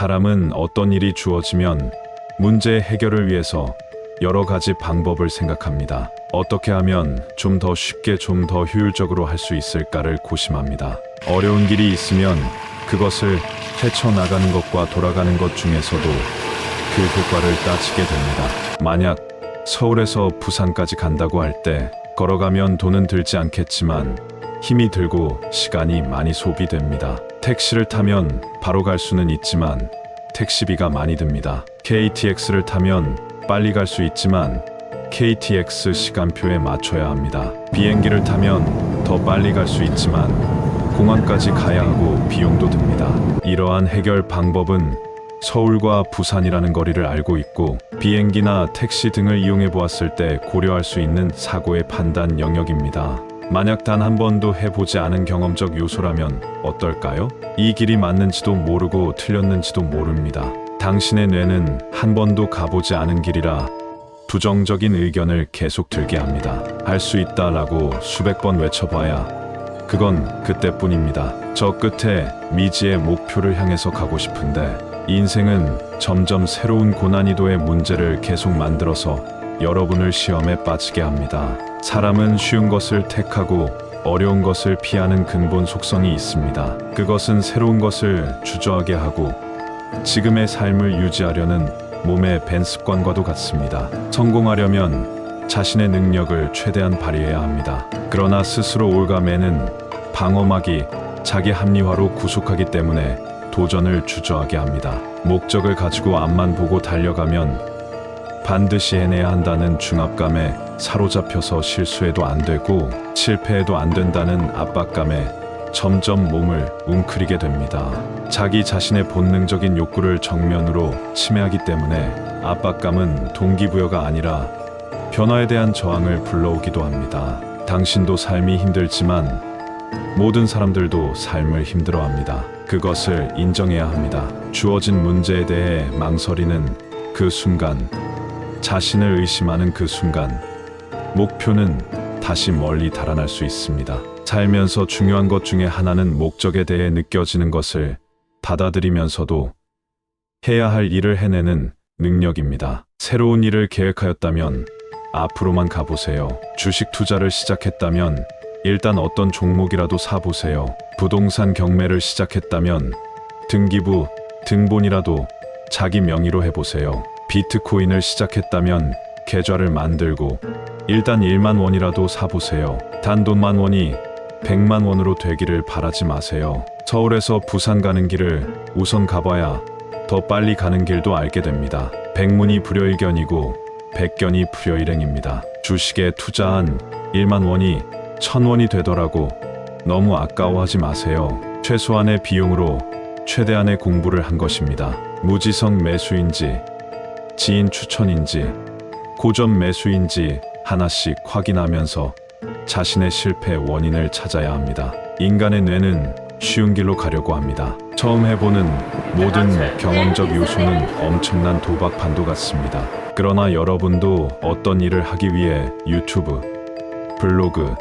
사람은 어떤 일이 주어지면 문제 해결을 위해서 여러 가지 방법을 생각합니다. 어떻게 하면 좀 더 쉽게 좀 더 효율적으로 할 수 있을까를 고심합니다. 어려운 길이 있으면 그것을 헤쳐나가는 것과 돌아가는 것 중에서도 그 효과를 따지게 됩니다. 만약 서울에서 부산까지 간다고 할 때 걸어가면 돈은 들지 않겠지만 힘이 들고 시간이 많이 소비됩니다. 택시를 타면 바로 갈 수는 있지만 택시비가 많이 듭니다. KTX를 타면 빨리 갈 수 있지만 KTX 시간표에 맞춰야 합니다. 비행기를 타면 더 빨리 갈 수 있지만 공항까지 가야 하고 비용도 듭니다. 이러한 해결 방법은 서울과 부산이라는 거리를 알고 있고 비행기나 택시 등을 이용해 보았을 때 고려할 수 있는 사고의 판단 영역입니다. 만약 단 한 번도 해보지 않은 경험적 요소라면 어떨까요? 이 길이 맞는지도 모르고 틀렸는지도 모릅니다. 당신의 뇌는 한 번도 가보지 않은 길이라 부정적인 의견을 계속 들게 합니다. 할 수 있다라고 수백 번 외쳐봐야 그건 그때뿐입니다. 저 끝에 미지의 목표를 향해서 가고 싶은데 인생은 점점 새로운 고난이도의 문제를 계속 만들어서 여러분을 시험에 빠지게 합니다. 사람은 쉬운 것을 택하고 어려운 것을 피하는 근본 속성이 있습니다. 그것은 새로운 것을 주저하게 하고 지금의 삶을 유지하려는 몸의 밴 습관과도 같습니다. 성공하려면 자신의 능력을 최대한 발휘해야 합니다. 그러나 스스로 올가매는 방어막이 자기 합리화로 구속하기 때문에 도전을 주저하게 합니다. 목적을 가지고 앞만 보고 달려가면 반드시 해내야 한다는 중압감에 사로잡혀서 실수해도 안 되고 실패해도 안 된다는 압박감에 점점 몸을 웅크리게 됩니다. 자기 자신의 본능적인 욕구를 정면으로 침해하기 때문에 압박감은 동기부여가 아니라 변화에 대한 저항을 불러오기도 합니다. 당신도 삶이 힘들지만 모든 사람들도 삶을 힘들어 합니다. 그것을 인정해야 합니다. 주어진 문제에 대해 망설이는 그 순간, 자신을 의심하는 그 순간, 목표는 다시 멀리 달아날 수 있습니다. 살면서 중요한 것 중에 하나는 목적에 대해 느껴지는 것을 받아들이면서도 해야 할 일을 해내는 능력입니다. 새로운 일을 계획하였다면 앞으로만 가보세요. 주식 투자를 시작했다면 일단 어떤 종목이라도 사보세요. 부동산 경매를 시작했다면 등기부, 등본이라도 자기 명의로 해보세요. 비트코인을 시작했다면 계좌를 만들고 일단 1만 원이라도 사보세요. 단돈만 원이 100만 원으로 되기를 바라지 마세요. 서울에서 부산 가는 길을 우선 가봐야 더 빨리 가는 길도 알게 됩니다. 백문이 불여일견이고 백견이 불여일행입니다. 주식에 투자한 1만 원이 천 원이 되더라고 너무 아까워하지 마세요. 최소한의 비용으로 최대한의 공부를 한 것입니다. 무지성 매수인지 지인 추천인지 고점 매수인지 하나씩 확인하면서 자신의 실패 원인을 찾아야 합니다. 인간의 뇌는 쉬운 길로 가려고 합니다. 처음 해보는 모든 경험적 요소는 엄청난 도박 판도 같습니다. 그러나 여러분도 어떤 일을 하기 위해 유튜브, 블로그,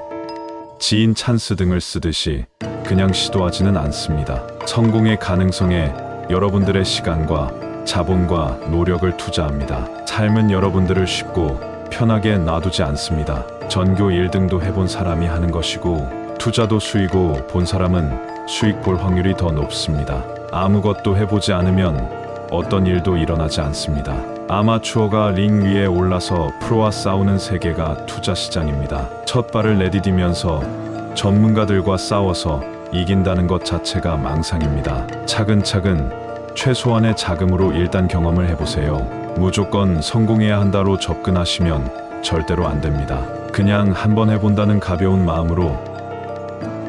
지인 찬스 등을 쓰듯이 그냥 시도하지는 않습니다. 성공의 가능성에 여러분들의 시간과 자본과 노력을 투자합니다. 삶은 여러분들을 쉽고 편하게 놔두지 않습니다. 전교 1등도 해본 사람이 하는 것이고 투자도 수이고 본 사람은 수익 볼 확률이 더 높습니다. 아무것도 해보지 않으면 어떤 일도 일어나지 않습니다. 아마추어가 링 위에 올라서 프로와 싸우는 세계가 투자 시장입니다. 첫 발을 내디디면서 전문가들과 싸워서 이긴다는 것 자체가 망상입니다. 차근차근 최소한의 자금으로 일단 경험을 해보세요. 무조건 성공해야 한다로 접근하시면 절대로 안 됩니다. 그냥 한번 해본다는 가벼운 마음으로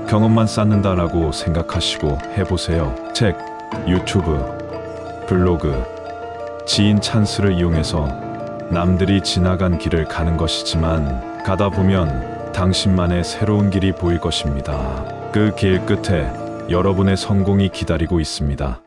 경험만 쌓는다라고 생각하시고 해보세요. 책, 유튜브, 블로그, 지인 찬스를 이용해서 남들이 지나간 길을 가는 것이지만 가다 보면 당신만의 새로운 길이 보일 것입니다. 그 길 끝에 여러분의 성공이 기다리고 있습니다.